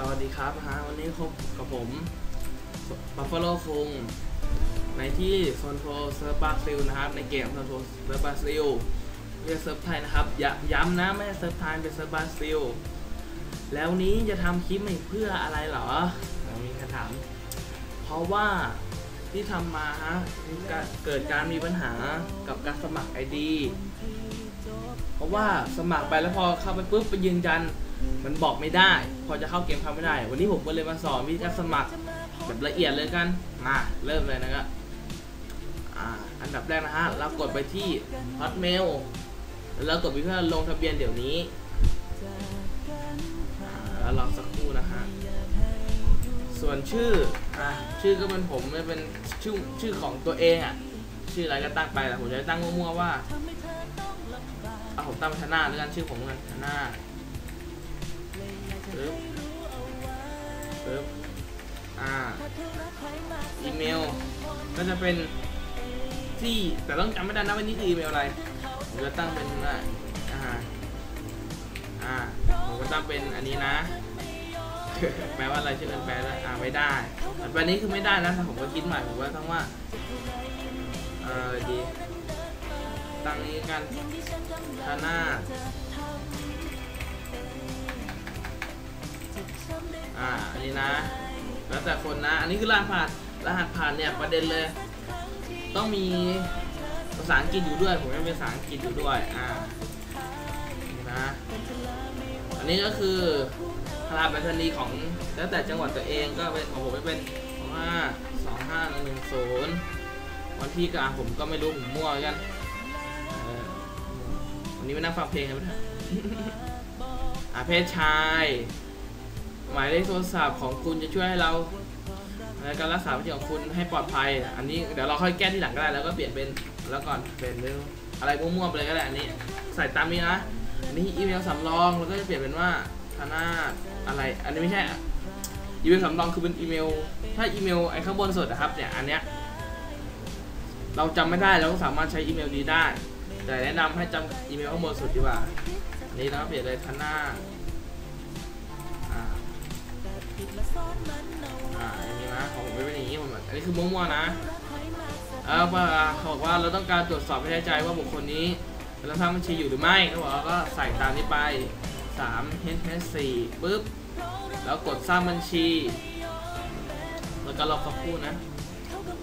สวัสดีครับนะฮะวันนี้พบกับผมบัฟฟาโลคุงในที่โซนโทเซิร์ฟบราซิลนะครับ ในเกมโซนโทเซิร์ฟบราซิลเรียกเซิร์ฟไทยนะครับยย้ำนะไม่ใช่เซิร์ฟไทยเป็นเซิร์ฟบราซิลแล้วนี้จะทำคลิปใหม่เพื่ออะไรเหรอมีคำถาม เพราะว่าที่ทำมาฮะมีการเกิดการมีปัญหากับการสมัคร ID เพราะว่าสมัครไปแล้วพอเข้าไปปุ๊บไปยืนยัน มันบอกไม่ได้ พอจะเข้าเกมเข้าไม่ได้ วันนี้ผมก็เลยมาสอนวิธีการสมัครแบบละเอียดเลยกันมาเริ่มเลยนะครับอันดับแรกนะฮะเรากดไปที่ Hotmail แล้วเรากดไปเพื่อลงทะเบียนเดี๋ยวนี้แล้วรอสักครู่นะฮะส่วนชื่ออะชื่อก็เป็นผมมันเป็นชื่อชื่อของตัวเองอะชื่ออะไรก็ตั้งไปแต่ผมจะตั้งมั่วๆว่าเอาผมตั้งเป็นธนาแล้วกันชื่อผมกันธนา ปึ๊บปึ๊บอ่า อีเมล ก็จะเป็นที่ แต่ต้องจำไม่ได้นะว่านี่คืออีเมลอะไร ผมจะตั้งเป็นว่าอ่าอ่า ผมก็ตั้งเป็นอันนี้นะ แปลว่าอะไรชื่อกันแปลแล้วอ่าไม่ได้ แต่แปลนี้คือไม่ได้นะถ้าผมก็คิดใหม่ผมว่าต้องว่า เออดี ตั้งนี้กันธนาอ่า อันนี้นะ แล้วแต่คนนะ อันนี้คือรหัสผ่าน รหัสผ่านเนี่ยประเด็นเลย ต้องมีภาษาอังกฤษอยู่ด้วย ผมยังเป็นภาษาอังกฤษอยู่ด้วย อ่านี่นะอันนี้ก็คือรหัสไปรษณีย์ของแล้วแต่จังหวัดตัวเองก็เป็นของผมไม่เป็นสองห้าสองห้าหนึ่งหนึ่งศูนย์วันที่กาผมก็ไม่รู้ผมมั่วกันวันนี้ไมานั่งฟังเพลงกันไหมอาเพศชายายเลขโทรศัพท์ของคุณจะช่วยให้เราในการรักษาพฤติของคุณให้ปลอดภัย อันนี้เดี๋ยวเราค่อยแก้ที่หลังก็ได้แล้วก็เปลี่ยนเป็นแล้วก่อนเป็นเรื่องอะไรมั่วๆไปเลยก็ได้อันนี้ ใส่ตามนี้นะอันนี้อีเมลสำรองแล้วก็จะเปลี่ยนเป็นว่าธนาอะไร อันนี้ไม่ใช่อีเมลสำรองคือเป็นอีเมล ถ้าอีเมลไอ้ข้างบนสุดนะครับเนี่ยอันเนี้ยเราจำไม่ได้เราก็สามารถใช้อีเมลนี้ได้ แต่แนะนำให้จำอีเมลข้างบนสุดดีกว่านนี้เราเปลี่ยนเลยทันหน้า อ่าอย่างนี้นะของผมไม่เป็นอย่างนี้ผมอันนี้คือมั่วๆนะเออว่าเขาบอกว่าเราต้องการตรวจสอบให้แน่ใจว่าบุคคลนี้เราทำบัญชีอยู่หรือไม่เขาบอกว่าก็ใส่ตามนี้ไป3 h h 4ปุ๊บแล้วกดสร้างบัญชี แล้วก็รอสักครู่นะ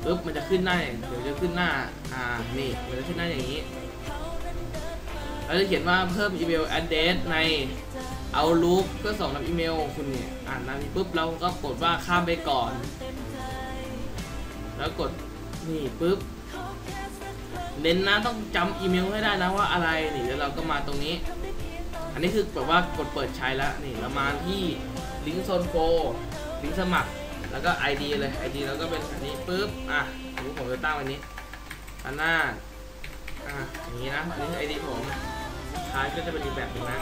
ปุ๊บมันจะขึ้นหน้าเดี๋ยวจะขึ้นหน้าอ่านี่มันจะขึ้นหน้าอย่างนี้แล้วจะเขียนว่าเพิ่มอีเมล address ใน Outlook เพื่อส่งรับอีเมลคุณเนี่ยอ่านหน้านี้ปุ๊บเราก็กดว่าข้ามไปก่อน แล้วกดนี่ปุ๊บเน้นนะต้องจำอีเมลให้ได้นะว่าอะไรนี่แล้วเราก็มาตรงนี้ อันนี้คือแบบว่ากดเปิดใช้แล้วนี่เรามาที่ลิงก์โซนโฟลิงก์สมัครแล้วก็ ID เลย ID แล้วก็เป็นอันนี้ปุ๊บอะผมผมจะตั้งวันนี้อันหน้าอะอย่างนี้นะอันนี้คือ ID ผมท้ายก็จะเป็นอีกแบบนึงนะ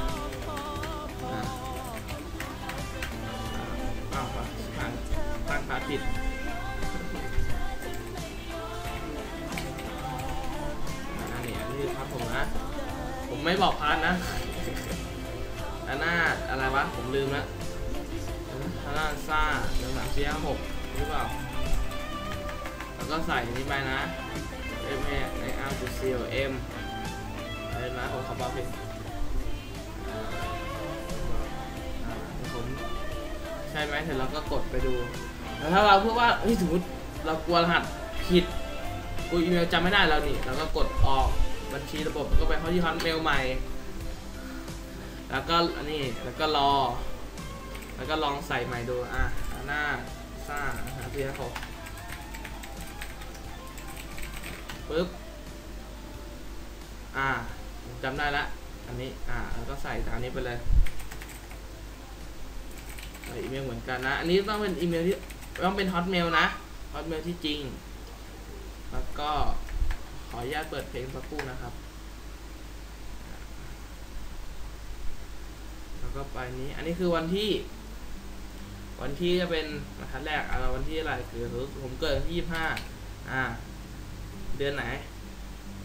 อ้าวตั้งตั้งพาผิดอันนี้อันนี้คือพัดผมนะ ผมไม่บอกพัดนะอันหน้าอะไรวะ ผมลืมแล้วฮาร่าซ่าหนึ่งสามสี่ห้าหกหรือเปล่า แล้วก็ใส่นี้ไปนะ M A ใน R จุด C O M อะไรนะผมขับบ้าผิด ใช่ไหมเสร็จแล้วก็กดไปดูแล้วถ้าเราเพื่อว่าเฮ้ยสมมติเรากลัวรหัสผิดกูอีเมลจำไม่ได้แล้วนี่แล้วก็กดออกบัญชีระบบก็ไปเข้าที่ฮอตเมลใหม่ แล้วก็อันนี้แล้วก็รอ แล้วก็ลองใส่ใหม่ดูอะหน้าซ่าหาพี่ครับปึ๊บอ่าจำได้ละอันนี้อ่าแล้วก็ใส่ตามนี้ไปเลย อีเมลเหมือนกันนะ อันนี้ต้องเป็นอีเมลที่ต้องเป็นฮอตเมลนะฮอตเมลที่จริง แล้วก็ขออนุญาตเปิดเพลงสักครู่นะครับ แล้วก็ไปนี้ อันนี้คือวันที่ วันที่จะเป็นบรรทัดแรกอ่าวันที่อะไรคือผมเกิดที่ยี่ห้าอ่า เดือนไหน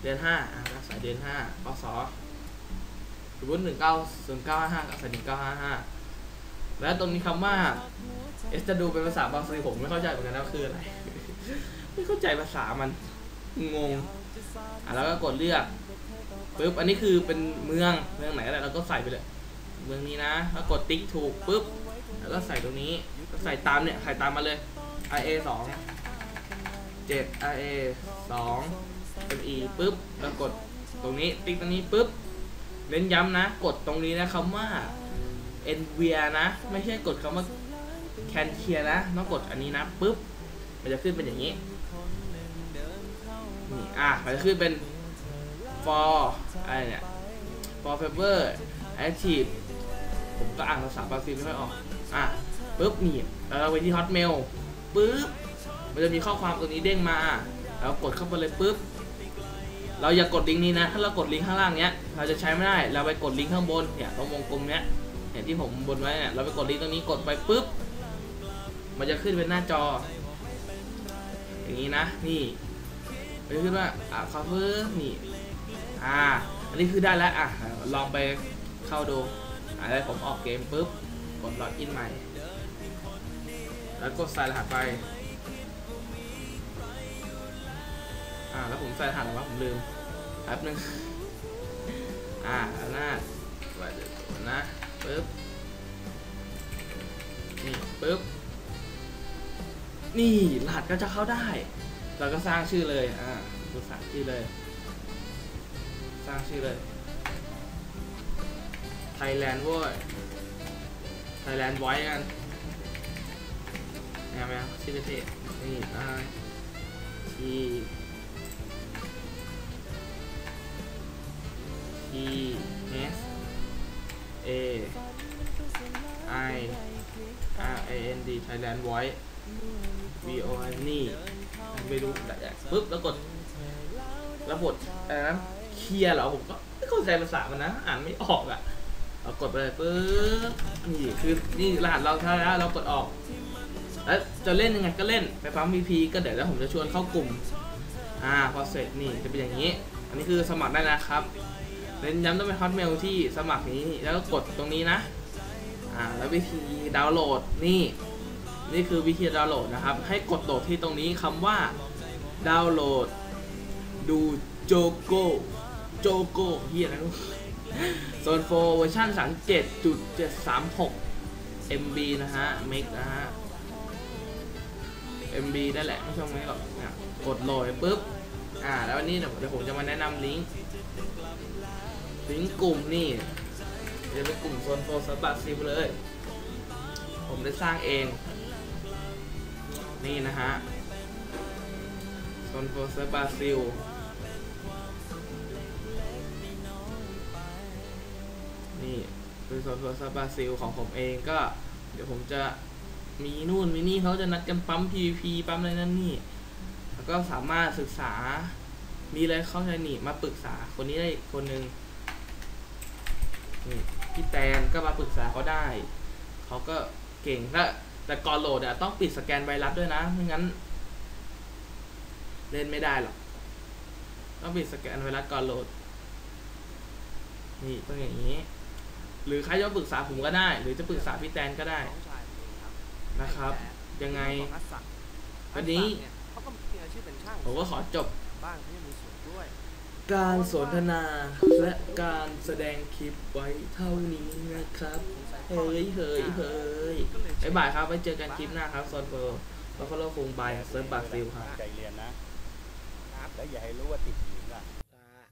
เดือนห้าอ่าก็ใส่เดือนห้าพศสมมติหนึ่งเก้าศูนย์เก้าห้าก็ใส่หนึ่งเก้าห้าห้า แล้วตรงนี้คำว่าเอสจะดูเป็นภาษาบราซิลผมไม่เข้าใจเหมือนกันนะคืออะไร ไม่เข้าใจภาษามันงงอะแล้วก็กดเลือกปุ๊บอันนี้คือเป็นเมืองเมืองไหนก็ได้เราก็ใส่ไปเลย เมืองนี้นะแล้วกดติ๊กถูกปุ๊บแล้วก็ใส่ตรงนี้ก็ใส่ตามเนี่ยใส่ตามมาเลย IA สองเจ็ด IA สองเป็น E ปุ๊บแล้วกดตรงนี้ติ๊กตรงนี้ปุ๊บเน้นย้ำนะ กดตรงนี้นะคำว่า NVIA นะ ไม่ใช่กดคำว่า Can Clear นะต้องกดอันนี้นะปุ๊บ มันจะขึ้นเป็นอย่างนี้นี่อะมันจะขึ้นเป็น for อะไรเนี่ย for favor active ผมก็อ่านภาษาบราซิลไม่ค่อยออก อะปุ๊บนี่แล้วเราไปที่ hotmail ปุ๊บ มันจะมีข้อความตัวนี้เด้งมาแล้วกดเข้าไปเลยปุ๊บ เราอย่ากดลิงก์นี้นะ ถ้าเรากดลิงก์ข้างล่างเนี้ย เราจะใช้ไม่ได้ เราไปกดลิงก์ข้างบนเนี่ยตรงวงกลมเนี้ย เนี่ยที่ผมบนไว้เนี่ยเราไปกดลิงก์ตรงนี้กดไปปุ๊บ มันจะขึ้นเป็นหน้าจอ อย่างนี้นะ นี่มันจะขึ้นว่าอะ cover นี่ อ่า อันนี้คือได้แล้ว อะ ลองไปเข้าดูอะแล้วผมออกเกมปุ๊บ กดล็อกอินใหม่ แล้วกดใส่รหัสไป อ่า แล้วผมใส่รหัสอะไรวะผมลืมแป๊บนึง อ่าแล้วหน้าว่าจะกดนะ ปึ๊บ นี่ปึ๊บ นี่รหัสก็จะเข้าได้ เราก็สร้างชื่อเลย อ่าดูสร้างชื่อเลย สร้างชื่อเลย ไทยแลนด์เว้ย ไทยแลนด์ไว้กันแมวชื่อเท่นี่อ่าทีที N D Thailand Voice V O N นี่ไปดูได้ปุ๊บแล้วกดแล้วกดอะไรนะเคลียร์เหรอผมก็ไม่เข้าใจภาษามันนะ อ่านไม่ออกอะเรากดไปเลยปุ๊บนี่คือนี่รหัสเราเท่าแล้วเรากดออกแล้วจะเล่นยังไงก็เล่นไปปั๊ม VP ก็เดี๋ยวแล้วผมจะชวนเข้ากลุ่ม อ่าพอเสร็จนี่จะเป็นอย่างนี้ อันนี้คือสมัครได้นะครับเน้นย้ำต้องเป็นฮอตเมลที่สมัครนี้แล้วก็กดตรงนี้นะ อ่า แล้ววิธีดาวน์โหลดนี่ นี่คือวิธีดาวน์โหลดนะครับ ให้กดโหลดที่ตรงนี้คำว่าดาวน์โหลด ดูโจโกโจโกเฮียอะลูกโซนโฟเวอร์ชัน37.736 MB นะฮะเมกนะฮะ MB ได้แหละ ไม่ช่องนี้หรอกนี่ยกดโหลดปุ๊บ อ่า แล้ววันนี้เดี๋ยวผมจะมาแนะนำลิงก์ ลิงก์กลุ่มนี่จะเป็นกลุ่มโซนโฟสบัตซิลเลย ผมได้สร้างเอง นี่นะฮะโซนโฟสบัตซิลนี่เป็นโซนโฟสบัตซิลของผมเองก็ เดี๋ยวผมจะมีนู่นมีนี่เขาจะนัดกันปั๊ม PVP ปั๊มอะไรนั่นนี่ แล้วก็สามารถศึกษามีอะไรเข้าใจนี่มาปรึกษาคนนี้ได้คนหนึ่งนี่พี่แตนก็มาปรึกษาเขาได้ เขาก็เก่งถ้า แต่ก่อนโหลดอะต้องปิดสแกนไวรัสด้วยนะ ไม่งั้น เล่นไม่ได้หรอก ต้องปิดสแกนไวรัสก่อนโหลด นี่ต้องอย่างนี้ หรือใครจะมาปรึกษาผมก็ได้ หรือจะปรึกษาพี่แตนก็ได้นะครับ ยังไงวันนี้เขาก็มีอาชีพเป็นช่างผมก็ขอจบบ้านเขายังมีสวนด้วย การสนทนาและการแสดงคลิปไว้เท่านี้นะครับ เฮ้ยเฮ้ยเฮ้ยบ๊ายบายครับไว้เจอกันคลิปหน้าครับโซนเฟอร์บัฟฟาโลคงบายเซิร์ฟบาซิลครับใจเรียนนะครับ แล้วอย่าให้รู้ว่าติด